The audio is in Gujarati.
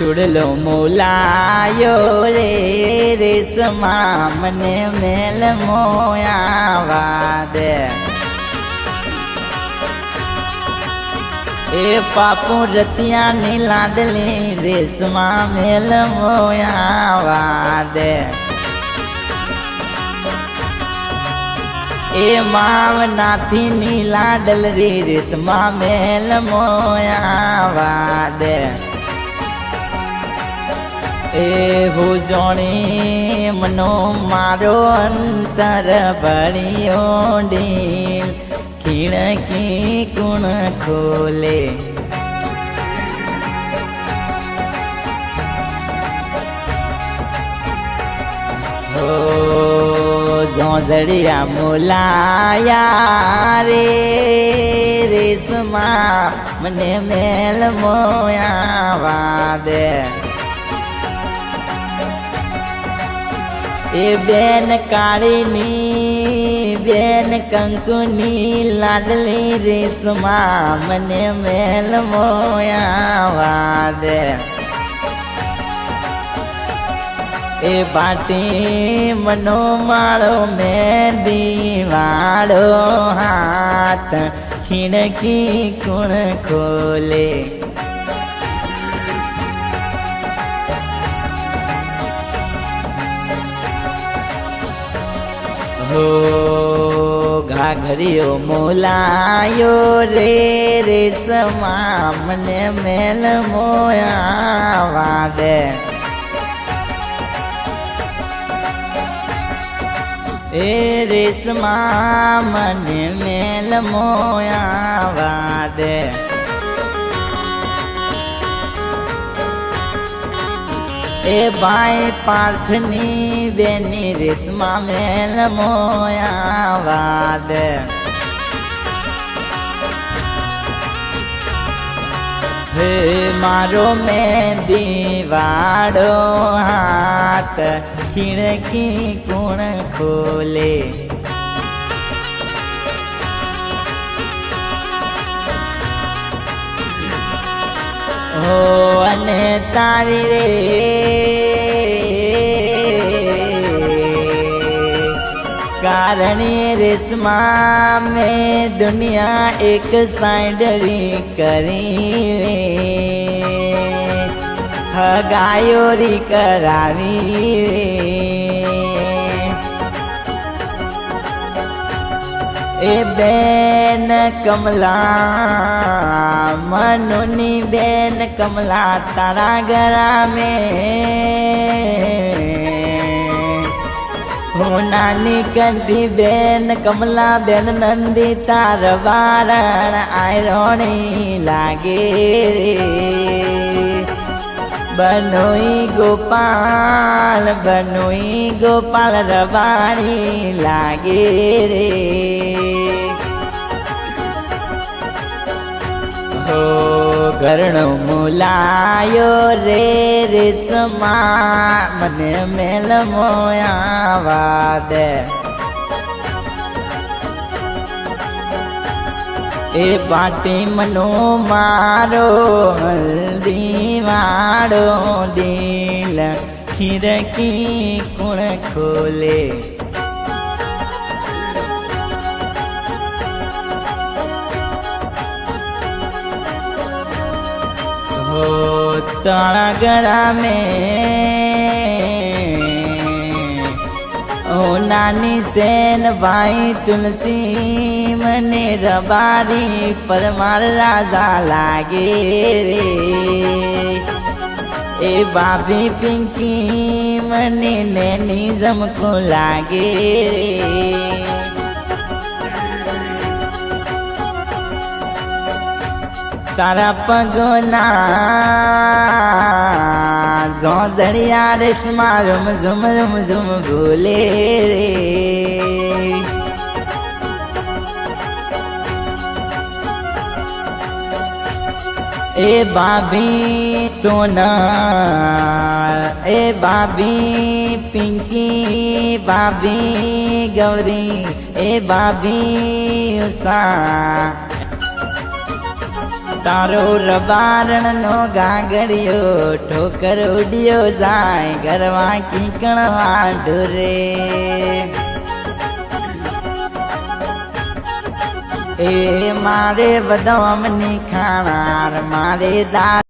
ચૂડલો મોલાયો રે રેસમાં મને મેલ મોયાવા દે એ પાપુ રતિયાની લાડલી રેસમાં મેલ મોયાવા દે એ માવનાથી નીલા ડલરી રે મેલ મોયાવા દે એ હું મનો મારો અંતર ભળ્યો ડીલ ખીણકી કુણ ખોલે? હો, ઝોઝડિયા મુલાયા રે રેસમાં મને મેલ મોયાવા દે એ બેન કાળીની, બેન કંકુની લાડલી રેસમાં મને મેલ મોયા દે એ બાટી મનો માળો મેંદી વાળો હાથ, ખીણકી કુણ ખોલે? હો ઘાઘરિયો મોલાયો રે રેસમાં મને મેલ મોયા દે એ રેસમા મને મેલ મોયાવા દે એ ભાઈ પાર્થની બેની રેસમાં મેલ મોયા વાદ. હે મારો મેંદી દીવાડો હાથ, ખીણકી કુણ ખોલે? હો અને તારી રે કારણે રેસમાં મેં દુનિયા એક સાઈડરી કરી. હગાયોરી કરાવી. એ બેન કમલા, મનુની બેન કમલા, તારા ગરામે હું નાની કંઠી બેન કમલા બેન નંદી તાર વારણ આયરોણી લાગે બનોઈ ગોપાલ બનોઈ ગોપાલ રવાણી લાગે રે. હો ઘરણો મુલાયો રે રેસમાં મને મેલ મોયાવા દે એ પાટી મનો મારો, હલ્દી વાળો દિલ. ખીરકી કુણ ખોલે? તારા ગરા મેં ઓ નાની સેન ભાઈ તુલસી મને રબારી પરમાર રાજા લાગે રે. એ બાબી પિંકી મને નેની જમકો લાગે રે. તારા પગોના ઝોઝડિયા રેસમાં રૂમ ઝુમ રૂમ ઝુમ ભૂલે રે. એ ભાભી સોના એ ભાભી પિંકી, ભાભી ગૌરી, એ ભાભી ઉષા. તારો રબારણ નો ગાગડિયો ઠોકર ઉડ્યો જાય ગરવા કીકણ વાઢુરે એ મારે બદામની ખાણાર, મારે દા